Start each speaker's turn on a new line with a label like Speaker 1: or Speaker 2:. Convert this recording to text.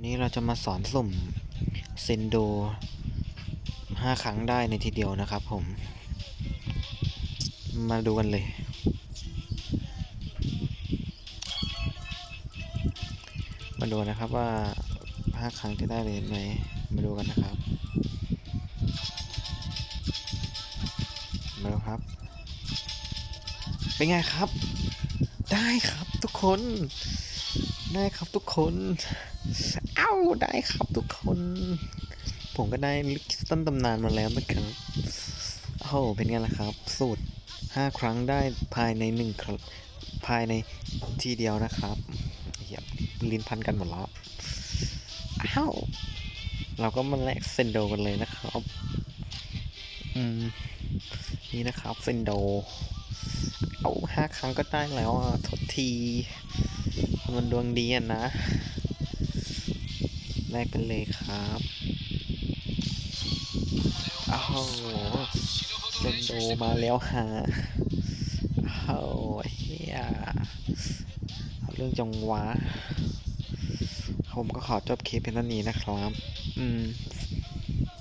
Speaker 1: วันนี้เราจะมาสอนสุ่มเซนโดห้าครั้งได้ในทีเดียวนะครับผม มาดูกันเลย มาดูนะครับว่าห้าครั้งจะได้เลยไหมมาดูกันนะครับ มาดูครับ เป็นไงครับ ได้ครับทุกคน ได้ครับทุกคน เอ้าได้ครับทุกคน ผมก็ได้ลิขิตต้นตำนานมาแล้วนะครับ โอ้โหเป็นไงล่ะครับ สูตร 5 ครั้งได้ภายใน1ครับภายในทีเดียวนะครับเหียลิ้นพันกันหมดแล้วอ้าวเราก็มาแลกเซนโดกันเลยนะครับ อืม นี่นะครับเซนโด เอาห้าครั้งก็ได้แล้วอะทษที คนมันดวงดีอะนะแลกเป็นเลยครับอ้าวเซนโดมาแล้วฮะอ้าวเฮียเอาเรื่องจังหวะผมก็ขอจบคลิปเพียงเท่านี้นะครับ อืม